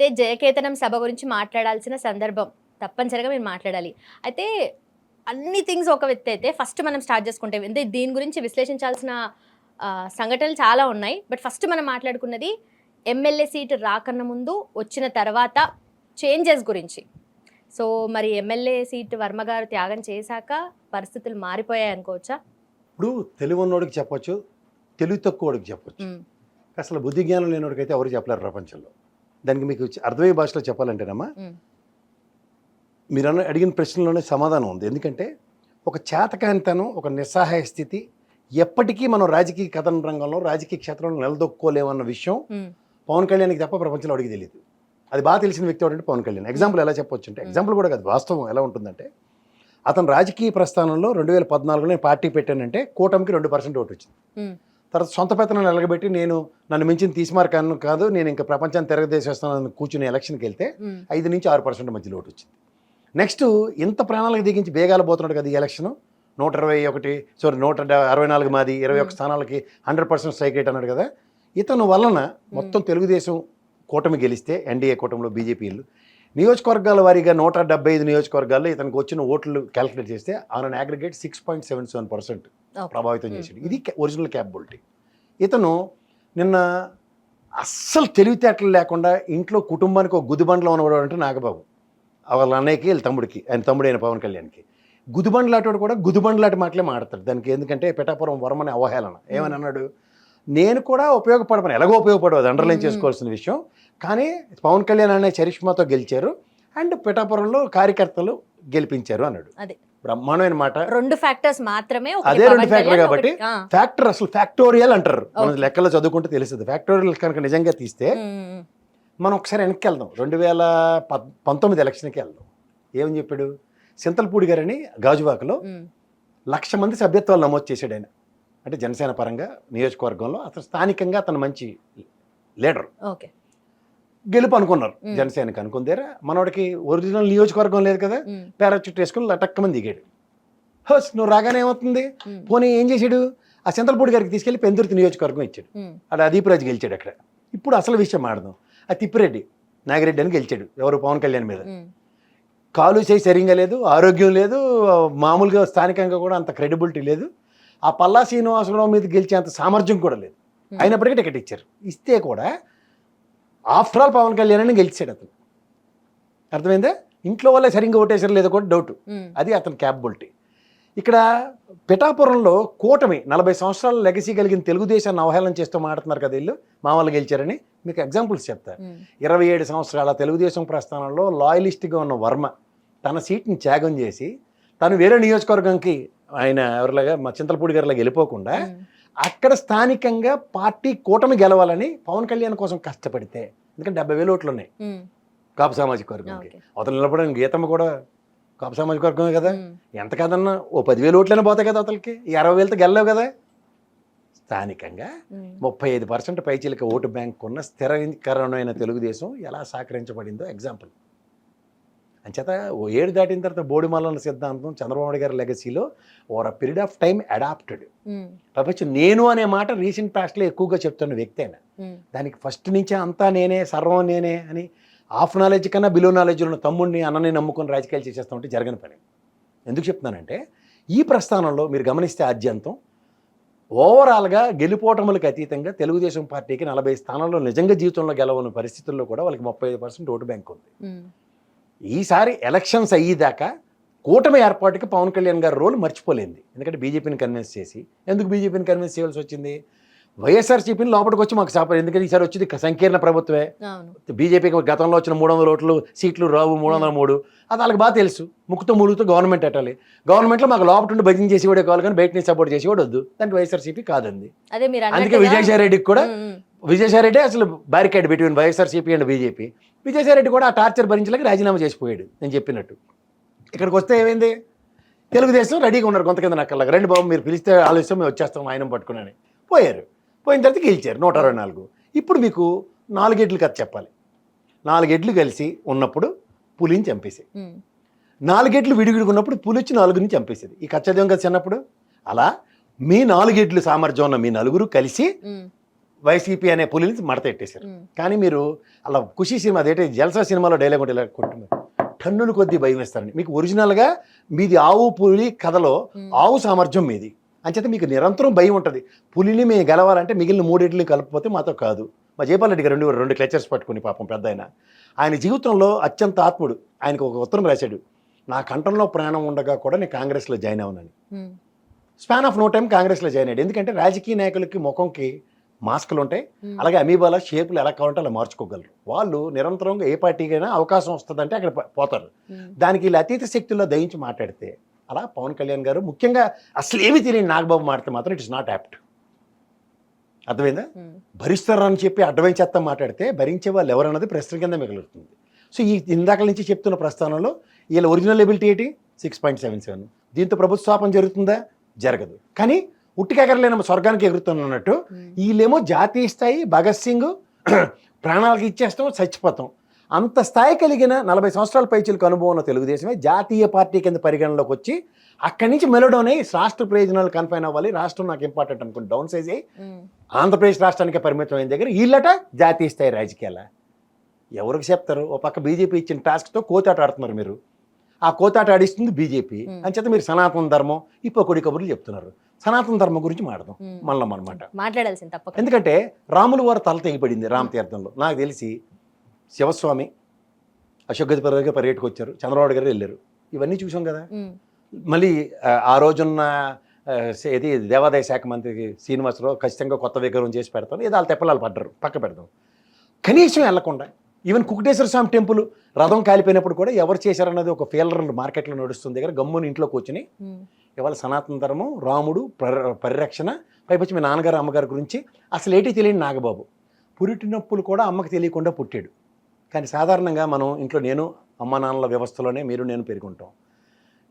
అయితే జయకేతనం సభ గురించి మాట్లాడాల్సిన సందర్భం తప్పనిసరిగా మీరు మాట్లాడాలి. అయితే అన్ని థింగ్స్ ఒక వ్యక్తి అయితే ఫస్ట్ మనం స్టార్ట్ చేసుకుంటే అంటే దీని గురించి విశ్లేషించాల్సిన సంఘటనలు చాలా ఉన్నాయి. బట్ ఫస్ట్ మనం మాట్లాడుకున్నది ఎమ్మెల్యే సీటు రాకన్నా ముందు వచ్చిన తర్వాత చేంజెస్ గురించి. సో మరి ఎమ్మెల్యే సీటు వర్మ గారు త్యాగం చేశాక పరిస్థితులు మారిపోయాయి అనుకోవచ్చా? ఇప్పుడు తెలివి ఉన్నోడికి చెప్పొచ్చు తెలివి తక్కువడికి చెప్పొచ్చు. అసలు బుద్ధి జ్ఞానం లేనివాడికి అయితే ఎవరు చెప్పలేరు ప్రపంచంలో. దానికి మీకు అర్థమయ్యే భాషలో చెప్పాలంటేనమ్మా మీరు అన్న అడిగిన ప్రశ్నలోనే సమాధానం ఉంది. ఎందుకంటే ఒక చేతకానితనం ఒక నిస్సహాయ స్థితి ఎప్పటికీ మనం రాజకీయ కథన రంగంలో రాజకీయ క్షేత్రంలో నిలదొక్కోలేమన్న విషయం పవన్ కళ్యాణ్కి తప్ప ప్రపంచంలో అడిగి తెలియదు అది బాగా తెలిసిన వ్యక్తి ఎవరంటే పవన్ కళ్యాణ్. ఎగ్జాంపుల్ ఎలా చెప్పొచ్చు అంటే ఎగ్జాంపుల్ కూడా కాదు వాస్తవం ఎలా ఉంటుందంటే అతను రాజకీయ ప్రస్థానంలో రెండు వేల పద్నాలుగులో నేను పార్టీ పెట్టానంటే కూటమికి రెండు పర్సెంట్ ఓటు వచ్చింది. తర్వాత సొంత పెత్తనం ఎలగబెట్టి నేను నన్ను మించిన తీసిమార్కాను కాదు నేను ఇంకా ప్రపంచాన్ని తిరగదేసేస్తానని కూర్చుని ఎలక్షన్కి వెళ్తే ఐదు నుంచి ఆరు పర్సెంట్ మధ్యలో ఓటు వచ్చింది. నెక్స్ట్ ఇంత ప్రాణాలకు దిగించి బేగాలు పోతున్నాడు కదా ఈ ఎలక్షన్ నూట ఇరవై ఒకటి సారీ నూట అరవై నాలుగు మాది ఇరవై ఒక స్థానాలకి హండ్రెడ్ పర్సెంట్ స్ట్రైక్ రేట్ అన్నాడు కదా ఇతను వలన మొత్తం తెలుగుదేశం కూటమి గెలిస్తే ఎన్డీఏ కూటమిలో బీజేపీలు నియోజకవర్గాల వారీగా నూట డెబ్బై ఐదు నియోజకవర్గాల్లో ఇతనికి వచ్చిన ఓట్లు క్యాలిక్యులేట్ చేస్తే on aggregate six point seven seven percent. ప్రభావితం చేసాడు. ఇది ఒరిజినల్ క్యాపబిలిటీ ఇతను నిన్న అస్సలు తెలివితేటలు లేకుండా ఇంట్లో కుటుంబానికి ఒక గుదిబండ్లో ఉన్నవాడు అంటే నాగబాబు. వాళ్ళ అన్నయ్యకి వీళ్ళ తమ్ముడికి ఆయన తమ్ముడు అయిన పవన్ కళ్యాణ్కి. గుదిబండ్లాటోడు కూడా గుదిబండ్లాటి మాటలే మాడతాడు దానికి ఎందుకంటే పిఠాపురం వరమని అవహేళన. ఏమని అన్నాడు? నేను కూడా ఉపయోగపడమని. ఎలాగో ఉపయోగపడదు అండర్లైన్. చేసుకోవాల్సిన విషయం. కానీ పవన్ కళ్యాణ్ అనే చరిష్మాతో గెలిచారు. అండ్ పిఠాపురంలో కార్యకర్తలు గెలిపించారు అన్నాడు. అదే. బ్రహ్మాండమైన మాట. రెండు ఫ్యాక్టర్స్ మాత్రమే అదే రెండు ఫ్యాక్టర్ కాబట్టి ఫ్యాక్టర్ అసలు ఫ్యాక్టోరియల్ అంటారు. మనం Okay. లెక్కలో చదువుకుంటే తెలుస్తుంది. ఫ్యాక్టోరియల్ కనుక నిజంగా తీస్తే మనం ఒకసారి వెనక్కి వెళ్దాం. రెండు వేల పంతొమ్మిది ఎలక్షన్కి వెళ్దాం. ఏమని చెప్పాడు? సింతలపూడి గారని గాజువాకలో లక్ష మంది సభ్యత్వాలు నమోదు చేశాడు ఆయన. అంటే జనసేన పరంగా నియోజకవర్గంలో అతను స్థానికంగా అతను మంచి లీడర్. ఓకే. గెలుపు అనుకున్నారు. జనసేనకి అనుకుందేరా మనోడికి ఒరిజినల్ నియోజకవర్గం లేదు కదా పారాచూట్ వేసుకుని లటక్కమని దిగాడు. హోస్ నువ్వు రాగానే ఏమవుతుంది? పోనీ ఏం చేశాడు? ఆ సింతలపూడి గారికి తీసుకెళ్ళి పెందుర్తి నియోజకవర్గం ఇచ్చాడు. ఉమ్, అక్కడ అదీపరాజు గెలిచాడు అక్కడ. ఇప్పుడు అసలు విషయం ఆడదాం ఆ తిప్పిరెడ్డి నాగిరెడ్డి అని గెలిచాడు. ఎవరు? పవన్ కళ్యాణ్ మీద. కాలు చేయి సరిగ్గా లేదు ఆరోగ్యం లేదు మామూలుగా స్థానికంగా కూడా అంత క్రెడిబిలిటీ లేదు. ఆ పల్లా శ్రీనివాసరావు మీద గెలిచేంత సామర్థ్యం కూడా లేదు. అయినప్పటికీ టికెట్ ఇచ్చారు. ఇస్తే కూడా ఆఫ్టర్ ఆల్ పవన్ కళ్యాణ్ అని గెలిచాడు అతను. అర్థమైందా? ఇంట్లో వాళ్ళే సరిగ్గా ఓటేసారు లేదో కూడా డౌట్ అది అతని క్యాపబిలిటీ ఇక్కడ పిఠాపురంలో కూటమి నలభై సంవత్సరాల లెగసీ కలిగిన తెలుగుదేశాన్ని అవహేళన చేస్తూ మాట్లాడుతున్నారు కదా వీళ్ళు? మా వాళ్ళు గెలిచారని మీకు ఎగ్జాంపుల్స్ చెప్తా. ఉమ్, ఇరవై ఏడు సంవత్సరాల తెలుగుదేశం ప్రస్థానంలో లాయలిస్ట్గా ఉన్న వర్మ తన సీట్ని త్యాగం చేసి తను వేరే నియోజకవర్గంకి ఆయన ఎవరిలాగా మా చింతలపూడి గారిలాగా వెళ్ళిపోకుండా అక్కడ స్థానికంగా పార్టీ కూటమి గెలవాలని పవన్ కళ్యాణ్ కోసం కష్టపడితే ఎందుకంటే డెబ్బై వేలు ఓట్లు ఉన్నాయి. కాపు సామాజిక వర్గంకి. అవతల నిలబడిన గీతమ్మ కూడా కాపు సామాజిక వర్గమే కదా. ఎంత కాదన్నా ఓ పదివేలు ఓట్లైనా పోతాయి కదా అతనికి ఈ అరవై వేలతో గెలలేవు కదా. స్థానికంగా ముప్పై ఐదు పర్సెంట్ పైచీలక ఓటు బ్యాంక్ ఉన్న స్థిరీకరణమైన తెలుగుదేశం ఎలా సహకరించబడిందో ఎగ్జాంపుల్ అంచేత ఓ ఏడు దాటిన తర్వాత బోడిమల్లన సిద్ధాంతం చంద్రబాబు గారి లెగసీలో over a period of time adapted ప్రపంచం నేను అనే మాట రీసెంట్ పాస్ట్లో ఎక్కువగా చెప్తున్న వ్యక్తి ఉమ్, దానికి ఫస్ట్ నుంచే అంతా నేనే సర్వం నేనే అని హాఫ్ నాలెడ్జ్ కన్నా బిలో నాలెడ్జ్ ఉన్న తమ్ముడిని అన్నని నమ్ముకొని రాజకీయాలు చేసేస్తా ఉంటే జరగని పని. ఎందుకు చెప్తున్నానంటే ఈ ప్రస్థానంలో మీరు గమనిస్తే ఆద్యంతం ఓవరాల్గా గెలుపోటములకు అతీతంగా తెలుగుదేశం పార్టీకి నలభై స్థానాల్లో నిజంగా జీవితంలో గెలవని పరిస్థితుల్లో కూడా వాళ్ళకి ముప్పై ఐదు పర్సెంట్ ఓటు బ్యాంక్ ఉంది. ఈసారి ఎలక్షన్స్ అయ్యేదాకా కూటమి ఏర్పాటుకి పవన్ కళ్యాణ్ గారి రోల్ మర్చిపోలేంది. ఎందుకంటే బీజేపీని కన్విన్స్ చేసి. ఎందుకు బీజేపీని కన్విన్స్ చేయాల్సి వచ్చింది? వైఎస్ఆర్సీపీని లోపలికి వచ్చి మాకు సాప ఎందుకంటే ఈసారి వచ్చింది సంకీర్ణ ప్రభుత్వమే. బీజేపీకి గతంలో వచ్చిన మూడు వందల ఓట్లు సీట్లు రావు మూడు వందల మూడు. అది వాళ్ళకి బాగా తెలుసు. ముక్కుతో ములుగుతూ గవర్నమెంట్ పెట్టాలి. గవర్నమెంట్లో మాకు లోపల ఉండి భజన చేసేవాడే కావాలి కానీ బయట నుంచి సపోర్ట్ చేసేవాడు వద్దు. దానికి వైఎస్ఆర్సీపీ మీరు అందుకే విజయసాయి రెడ్డికి కూడా ఉమ్, ఉమ్, విజయసాయి రెడ్డి అసలు barricade between YSRCP and BJP Vijayasai Reddy కూడా ఆ టార్చర్ భరించలేక రాజీనామా చేసిపోయాడు నేను చెప్పినట్టు. ఇక్కడికి వస్తే ఏమైంది? తెలుగుదేశం రెడీగా ఉన్నారు కొంత కింద నక్కలాగా రండి బాబు మీరు పిలిస్తే ఆలోచిస్తాం మేము వచ్చేస్తాం ఆయన పట్టుకుని పోయారు. పోయిన తర్వాత గెలిచారు నూట అరవై నాలుగు. ఇప్పుడు మీకు నాలుగెడ్లు కథ చెప్పాలి. నాలుగెడ్లు కలిసి ఉన్నప్పుడు పులిని చంపేసాయి ఉమ్, నాలుగెడ్లు విడివిడుకున్నప్పుడు పులి వచ్చి నాలుగుని చంపేసేది ఈ కచ్చదేం కదా చిన్నప్పుడు అలా మీ నాలుగెడ్లు సామర్థ్యం ఉన్న మీ నలుగురు కలిసి వైసీపీ అనే పులిని మడత పెట్టేశారు ఉమ్, కానీ మీరు అలా ఖుషి సినిమా అదేంటి జల్సా సినిమాలో డైలాగ్ ఉంటే ఇలా కొట్టున్నారు టన్నులు కొద్దీ భయం వేస్తారండి. మీకు ఒరిజినల్గా మీది ఆవు పులి కథలో ఆవు సామర్థ్యం మీది. అంచేత మీకు నిరంతరం భయం ఉంటుంది. పులిని మేము గెలవాలంటే మిగిలిన మూడింటిని కలపకపోతే మాతో కాదు. మా జయపాల్ రెడ్డి గారు రెండు రెండు క్లచర్స్ పట్టుకుని పాపం పెద్ద ఆయన. ఆయన జీవితంలో అత్యంత ఆత్ముడు. ఆయనకు ఒక ఉత్తరం రాశాడు. నా కంఠంలో ప్రాణం ఉండగా కూడా నేను కాంగ్రెస్లో జాయిన్ అవునని స్పాన్ ఆఫ్ నో టైం కాంగ్రెస్లో జాయిన్ అయ్యాడు. ఎందుకంటే రాజకీయ నాయకులకి ముఖంకి మాస్కులు ఉంటాయి అలాగే అమీబాల షేపులు ఎలా కావాలంటే అలా మార్చుకోగలరు. వాళ్ళు నిరంతరంగా ఏ పార్టీకైనా అవకాశం వస్తుందంటే అక్కడ పోతారు. దానికి వీళ్ళు అతీత శక్తుల్లో దయించి మాట్లాడితే అలా పవన్ కళ్యాణ్ గారు ముఖ్యంగా అసలు ఏమి తెలియని నాగబాబు మాట్లాడితే మాత్రం ఇట్ ఇస్ నాట్ యాప్ట్. అర్థమైందా? భరిస్తారని చెప్పి అడ్డమైన చెత్త మాట్లాడితే భరించే వాళ్ళు ఎవరన్నది ప్రశ్న కింద మిగులుతుంది సో ఈ ఇందాక నుంచి చెప్తున్న ప్రస్థానంలో వీళ్ళ ఒరిజినల్ ఎబిలిటీ ఏంటి? Six point seven seven. దీంతో ప్రభుత్వ స్థాపన జరుగుతుందా? జరగదు. కానీ ఉట్టికి ఎగరలేనమ్మ స్వర్గానికి ఎగురుతున్నట్టు వీళ్ళేమో జాతీయ స్థాయి భగత్ సింగ్ ప్రాణాలకు ఇచ్చేస్తాం చచ్చిపోతాం. అంత స్థాయి కలిగిన నలభై సంవత్సరాల పైచలకు అనుభవం ఉన్న తెలుగుదేశమే జాతీయ పార్టీ కింద పరిగణలోకి వచ్చి అక్కడి నుంచి మెలోడౌన్ అయ్యి రాష్ట్ర ప్రయోజనాలు కన్ఫైన్ అవ్వాలి రాష్ట్రం నాకు ఇంపార్టెంట్ అనుకుని డౌన్ సైజ్ అయ్యి ఆంధ్రప్రదేశ్ రాష్ట్రానికి పరిమితం అయిన దగ్గర వీళ్ళట జాతీయ స్థాయి రాజకీయాల. ఎవరికి చెప్తారు? ఓ పక్క బీజేపీ ఇచ్చిన టాస్క్తో కోతాట ఆడుతున్నారు మీరు. ఆ కోతాట ఆడిస్తుంది బీజేపీ. Hmm. అంచేత మీరు సనాతన ధర్మం ఇప్పుడు కొడి కబుర్లు చెప్తున్నారు. సనాతన ధర్మం గురించి ఉమ్. మళ్ళం అనమాట మాట్లాడాల్సింది తప్పక ఎందుకంటే రాములు వారు తల తెగిపడింది రామతీర్థంలో నాకు తెలిసి శివస్వామి అశోక్ పర్వగా పర్యటకు వచ్చారు చంద్రబాబు గారు వెళ్ళారు. ఇవన్నీ చూసాం కదా. మళ్ళీ ఆ, రోజున్న ఇది దేవాదాయ శాఖ మంత్రి శ్రీనివాసరావు ఖచ్చితంగా కొత్త విగ్రహం చేసి పెడతాను ఏదో వాళ్ళు తెప్పలాలు పడ్డారు పక్క పెడదాం. కనీసం వెళ్ళకుండా ఈవెన్ కుకుటేశ్వర స్వామి టెంపుల్ రథం కాలిపోయినప్పుడు కూడా ఎవరు చేశారన్నది ఒక ఫీలర్ మార్కెట్లో నడుస్తుంది. దగ్గర గమ్ముని ఇంట్లో కూర్చుని ఉమ్, ఇవాళ సనాతన ధర్మం రాముడు పరి- పరిరక్షణ పైపచ్చి మీ నాన్నగారు అమ్మగారి గురించి అసలు ఏంటి తెలియని నాగబాబు. పురిటినొప్పులు కూడా అమ్మకి తెలియకుండా పుట్టాడు. కానీ సాధారణంగా మనం ఇంట్లో నేను అమ్మ నాన్నల వ్యవస్థలోనే మీరు నేను పెరుగుంటాం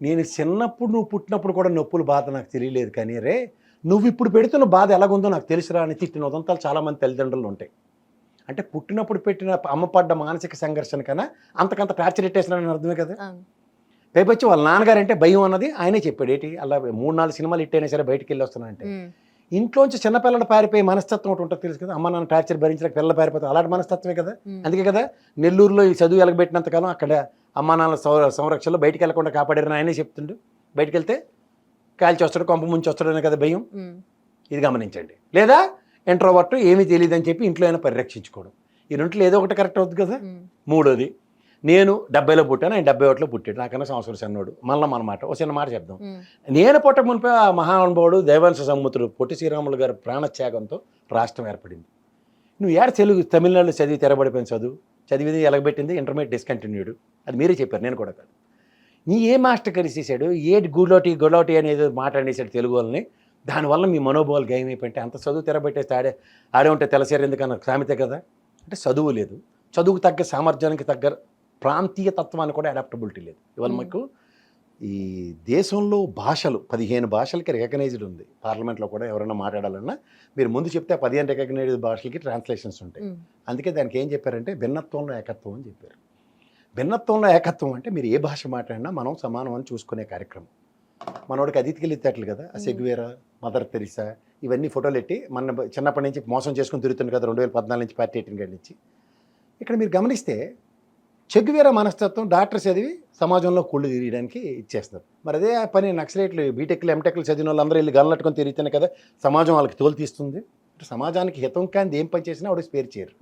నేను చిన్నప్పుడు నువ్వు పుట్టినప్పుడు కూడా నొప్పులు బాధ నాకు తెలియలేదు కానీ రే నువ్వు ఇప్పుడు పెడుతున్న బాధ ఎలాగుందో నాకు తెలుసురా అని తిట్టిన ఉదంతాలు చాలామంది తల్లిదండ్రులు ఉంటాయి. అంటే పుట్టినప్పుడు పెట్టిన అమ్మ పడ్డ మానసిక సంఘర్షణ కన్నా అంతకంత టార్చర్ పెట్టేసినారని అర్థమే కదా. పైపచ్చి వాళ్ళ నాన్నగారు అంటే భయం అన్నది ఆయనే చెప్పాడు. ఏంటి? అలా మూడు నాలుగు సినిమాలు ఇట్టైనా సరే బయటికి వెళ్ళి వస్తున్నానంటే ఇంట్లోంచి చిన్నపిల్లలు పారిపోయి మనస్తత్వం ఒకటి ఉంటుంది తెలుసు కదా. అమ్మ నాన్న టార్చర్ భరించడానికి పిల్లలు పారిపోతారు. అలాంటి మనస్తత్వమే కదా. అందుకే కదా నెల్లూరులో ఈ చదువు ఎలగబెట్టినంతకాలం అక్కడ అమ్మా నాన్నల సంర- సంరక్షణలో బయటికి వెళ్ళకుండా కాపాడారని ఆయనే చెప్తుండు. బయటికి వెళ్తే కాల్చి వస్తాడు కొంప ముంచి వస్తాడనే కదా భయం. ఇది గమనించండి. లేదా ఇంట్రోవర్ట్ ఏమీ తెలియదని చెప్పి ఇంట్లో అయినా పరిరక్షించుకోవడం ఈ రెంట్లో ఏదో ఒకటి కరెక్ట్ అవుతుంది కదా? మూడోది నేను డెబ్బైలో పుట్టాను ఆయన డెబ్బై ఒకటిలో పుట్టాడు. నాకన్నా సంవత్సరం చిన్నోడు. మళ్ళీ అనమాట ఒక చిన్న మాట చెప్దాం. నేను పుట్టక మునిపే ఆ మహానుభావుడు దైవాంశ సముద్రుడు పొట్టి శ్రీరాములు గారి ప్రాణత్యాగంతో రాష్ట్రం ఏర్పడింది. నువ్వు ఏడ తెలుగు తమిళనాడులో చదివి తెరబడిపోయిన చదువు? చదివింది ఎలగబెట్టింది ఇంటర్మీడియట్ డిస్కంటిన్యూడ్. అది మీరే చెప్పారు నేను కూడా కాదు. నీ ఏ మాస్టర్ కలిసేసాడు? ఏ గులోటి గులోటి అనేది మాట్లాడేసాడు తెలుగు వాళ్ళని? దానివల్ల మీ మనోభావాలు గాయమైపోయింటే అంత చదువు తెరబెట్టేస్తే ఆడే ఆడే ఉంటే తెలసేరు ఎందుకన్నా సామెతే కదా? అంటే చదువు లేదు. చదువుకు తగ్గ సామర్థ్యానికి తగ్గ ప్రాంతీయ తత్వానికి కూడా అడాప్టబిలిటీ లేదు. ఇవాళ. మాకు ఈ దేశంలో భాషలు పదిహేను భాషలకి రికగ్నైజ్డ్ ఉంది. పార్లమెంట్లో కూడా ఎవరైనా మాట్లాడాలన్నా మీరు ముందు చెప్తే పదిహేను రికగ్నైజ్డ్ భాషలకి ట్రాన్స్లేషన్స్ ఉంటాయి. అందుకే దానికి ఏం చెప్పారంటే భిన్నత్వంలో ఏకత్వం అని చెప్పారు. భిన్నత్వంలో ఏకత్వం అంటే మీరు ఏ భాష మాట్లాడినా మనం సమానం అని చూసుకునే కార్యక్రమం. మనోడికి అతిథికి వెళ్ళేటట్లు కదా? ఆ సెగ్వేరా మదర్ తెరిసా ఇవన్నీ ఫోటోలు పెట్టి మన చిన్నప్పటి నుంచి మోసం చేసుకుని తిరుగుతుంది కదా రెండు వేల పద్నాలుగు నుంచి పార్టీ ఎయిటీన్ గడి నుంచి. ఇక్కడ మీరు గమనిస్తే చెగ్గువేరా మనస్తత్వం డాక్టర్ చదివి సమాజంలో కుళ్ళు తిరియడానికి ఇచ్చేస్తారు మరి అదే ఆ పని నక్సలైట్లు బీటెక్లు ఎంటెక్లు చదివిన వాళ్ళందరూ వెళ్ళి గల్లట్టుకొని తిరుగుతానే కదా సమాజం వాళ్ళకి తోలు తీస్తుంది. అంటే సమాజానికి హితం కాని ఏం పని చేసినా ఆవిడ స్పేర్ చేయరు.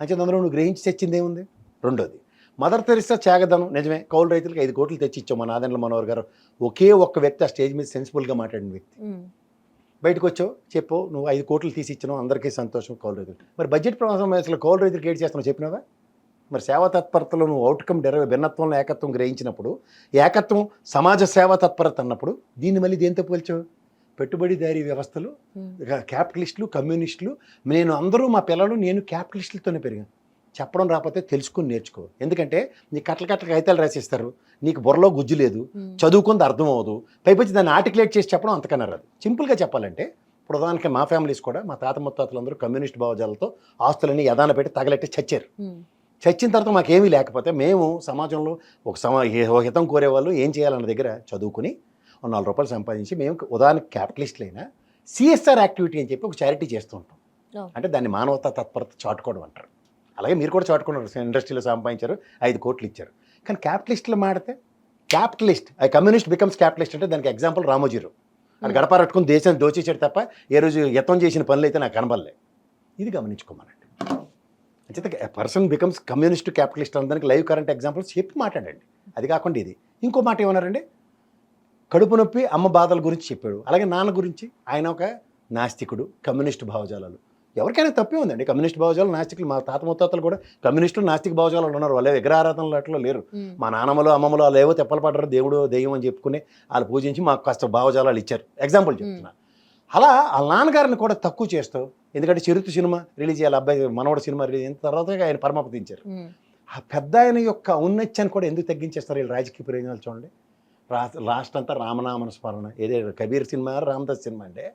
అంచేత అందులో నువ్వు గ్రహించి తెచ్చింది ఏముంది? రెండోది మదర్ తెరిసా త్యాగదనం నిజమే కౌలు రైతులకు ఐదు కోట్లు తెచ్చి ఇచ్చాం మన ఆదండ్ల మనోహర్ గారు. ఒకే ఒక్క వ్యక్తి ఆ స్టేజ్ మీద సెన్సిబుల్గా మాట్లాడిన వ్యక్తి. బయటకు వచ్చావు చెప్పు నువ్వు ఐదు కోట్లు తీసి ఇచ్చినావు అందరికీ సంతోషం కౌలు రైతులు. మరి బడ్జెట్ ప్రమాదం అసలు కౌలు రైతులకు ఏడు చేస్తున్నావు చెప్పినావా? మరి సేవా తత్పరతలో నువ్వు అవుట్కమ్ డెరవ భిన్నత్వంలో ఏకత్వం గ్రహించినప్పుడు ఏకత్వం సమాజ సేవా తత్పరత అన్నప్పుడు దీన్ని మళ్ళీ దేంతో పోల్చావు పెట్టుబడిదారీ వ్యవస్థలు క్యాపిటలిస్టులు కమ్యూనిస్టులు నేను అందరూ మా పిల్లలు నేను క్యాపిటలిస్టులతోనే పెరిగాను. చెప్పడం రాకపోతే తెలుసుకుని నేర్చుకో. ఎందుకంటే నీ కట్టల కట్టల కాగితాలు రాసిస్తారు. నీకు బుర్రలో గుజ్జు లేదు. చదువుకుంది అర్థం అవ్వదు. పైపచ్చి దాన్ని ఆర్టికులేట్ చేసి చెప్పడం అంతకన్నా రాదు. సింపుల్గా చెప్పాలంటే ఇప్పుడు ఉదాహరణకి మా ఫ్యామిలీస్ కూడా మా తాత ముత్తాతలందరూ కమ్యూనిస్ట్ భావజాలతో ఆస్తులని యదాన పెట్టి తగలెట్టి చచ్చారు. చచ్చిన తర్వాత మాకేమీ లేకపోతే మేము సమాజంలో ఒక సమా హితం కోరేవాళ్ళు ఏం చేయాలన్న దగ్గర చదువుకుని ఒక నాలుగు రూపాయలు సంపాదించి మేము ఉదాహరణకి క్యాపిటలిస్టులైనా సిఎస్ఆర్ యాక్టివిటీ అని చెప్పి ఒక చారిటీ చేస్తూ ఉంటాం. అంటే దాన్ని మానవతా తత్పరత చాటుకోవడం అంటారు. అలాగే మీరు కూడా చాటుకున్నారు. ఇండస్ట్రీలో సంపాదించారు ఐదు కోట్లు ఇచ్చారు. కానీ క్యాపిటలిస్టులు మాడితే capitalist I communist becomes capitalist అంటే దానికి ఎగ్జాంపుల్ రామోజీరావు అది Hmm. గడపారట్టుకుని దేశాన్ని దోచేసాడు తప్ప ఏ రోజు యత్నం చేసిన పనులు అయితే నాకు కనబడలే. ఇది గమనించుకోమనండి. అంచేత పర్సన్ బికమ్స్ కమ్యూనిస్ట్ క్యాపిటలిస్ట్ అనడానికి లైవ్ కరెంట్ ఎగ్జాంపుల్స్ చెప్పి మాట్లాడండి. అది కాకుండా ఇది. ఇంకో మాట ఏమన్నారండి? కడుపు నొప్పి అమ్మ బాధల గురించి చెప్పాడు. అలాగే నాన్న గురించి ఆయన ఒక నాస్తికుడు కమ్యూనిస్ట్ భావజాలాలు. ఎవరికైనా తప్పే ఉందండి. కమ్యూనిస్ట్ భావజాలు నాస్తికులు మా తాత ముత్తాతలు కూడా కమ్యూనిస్టులు నాస్తిక భావజాలు ఉన్నారు. వాళ్ళే విగ్రహారాధనలు అట్లా లేరు. మా నాన్నమ్మలు అమ్మమ్మలు వాళ్ళు ఏవో తెప్పలు పడ్డారు దేవుడు దెయ్యం అని చెప్పుకుని వాళ్ళు పూజించి మాకు కాస్త భావజాలాలు ఇచ్చారు. ఎగ్జాంపుల్ చెప్తున్నా. అలా వాళ్ళ నాన్నగారిని కూడా తక్కువ చేస్తూ ఎందుకంటే చిరుత సినిమా రిలీజ్ చేయాలి. అబ్బాయి మనవడు సినిమా రిలీజ్ అయిన తర్వాత ఆయన పరమపదించారు. ఉమ్. ఆ పెద్ద ఆయన యొక్క ఔన్నత్యాన్ని కూడా ఎందుకు తగ్గించేస్తారు వీళ్ళు రాజకీయ ప్రయోజనాలు చూడండి. రా లాస్ట్ అంతా రామనామన స్మరణ. ఏదే కబీర్ సినిమా రామదాస్ సినిమా అంటే